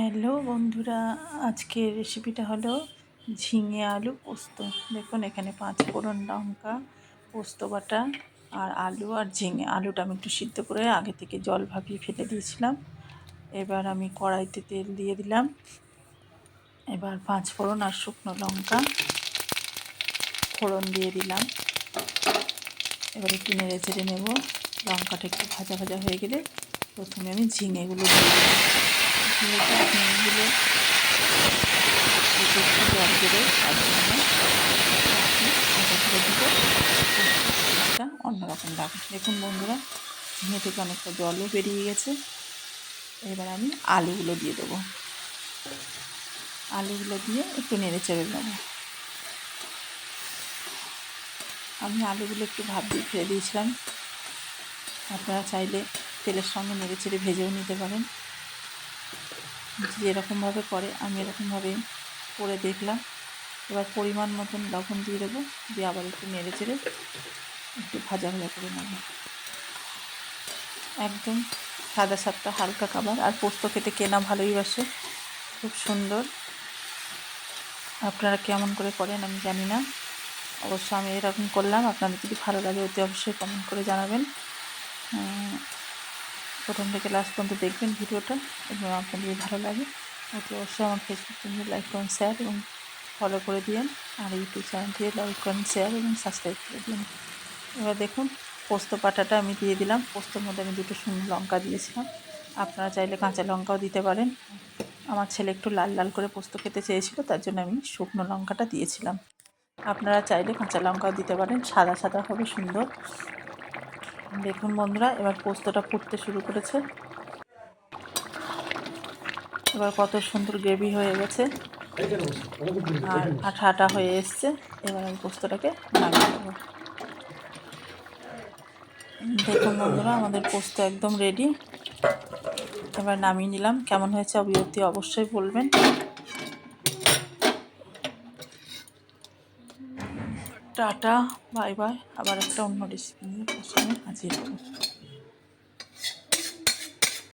Hello বন্ধুরা, আজকের রেসিপিটা হলো ঝিঙে আলু পোস্ত। দেখুন, এখানে পাঁচ ফোড়ন লঙ্কা, পোস্ত বাটা আর আলু আর ঝিঙে। আলুটা আমি একটু সিদ্ধ করে আগে থেকে জল ভাপিয়ে ফেলে দিয়েছিলাম। এবার আমি কড়াইতে তেল দিয়ে দিলাম। এবার পাঁচ ফোড়ন আর শুকনো লঙ্কা ফোড়ন দিয়ে দিলাম। এবার একটু নেড়ে চেড়ে নেব। লঙ্কাটা একটু ভাজা ভাজা হয়ে গেলে প্রথমে আমি ঝিঙেগুলো দিয়ে দিলাম। জল তার জন্য অন্যরকম দেখুন বন্ধুরা ঝিঙে থেকে অনেকটা জলও বেরিয়ে গেছে এবার আমি আলুগুলো দিয়ে দেবো আলুগুলো দিয়ে একটু নেড়ে চেড়ে নেব আমি আলুগুলো একটু ভাব দিয়ে ফেলে দিয়েছিলাম আপনারা চাইলে তেলের সঙ্গে নেড়ে চেড়ে ভেজেও নিতে পারেন যেরকমভাবে করে, আমি এরকমভাবে করে দেখলাম। এবার পরিমাণ মতন লবণ দিয়ে দেবো, দিয়ে আবার একটু নেড়ে চেড়ে একটু ভাজা ভাজা করে নেব। একদম সাদা সাতটা হালকা খাবার, আর পোস্ত খেতে কেনা ভালোই বাসে, খুব সুন্দর। আপনারা কেমন করে করেন আমি জানি না। অবশ্য আমি এরকম করলাম, আপনাদের যদি ভালো লাগে অতি অবশ্যই কমেন্ট করে জানাবেন। প্রথম থেকে লাস্ট পর্যন্ত দেখবেন ভিডিওটা এবং আপনার ভালো লাগে অতি অবশ্যই আমার ফেসবুক পেজে লাইক করেন শেয়ার এবং ফলো করে দিন আর ইউটিউব চ্যানেলটি লাইক করেন শেয়ার এবং সাবস্ক্রাইব করে দিন এবার দেখুন, পোস্ত পাটাটা আমি দিয়ে দিলাম। পোস্তর মধ্যে আমি দুটো শুকনো লঙ্কা দিয়েছিলাম। আপনারা চাইলে কাঁচা লঙ্কাও দিতে পারেন। আমার ছেলে একটু লাল লাল করে পোস্ত খেতে চেয়েছিল, তার জন্য আমি শুকনো লঙ্কাটা দিয়েছিলাম। আপনারা চাইলে কাঁচা লঙ্কাও দিতে পারেন। সাদা সাদা হবে, সুন্দর। দেখুন বন্ধুরা, এবার পোস্তটা ফুটতে শুরু করেছে। এবার কত সুন্দর গ্রেভি হয়ে গেছে। আর আঠা আঠা হয়ে এসছে। এবার আমি পোস্তটাকে নামিয়ে দেবো দেখুন বন্ধুরা, আমাদের পোস্ত একদম রেডি এবার নামিয়ে নিলাম। কেমন হয়েছে অভিজ্ঞতি অবশ্যই বলবেন। Ta-ta bye bye. আবার একটা অন্য রেসিপি নিয়ে হাজির।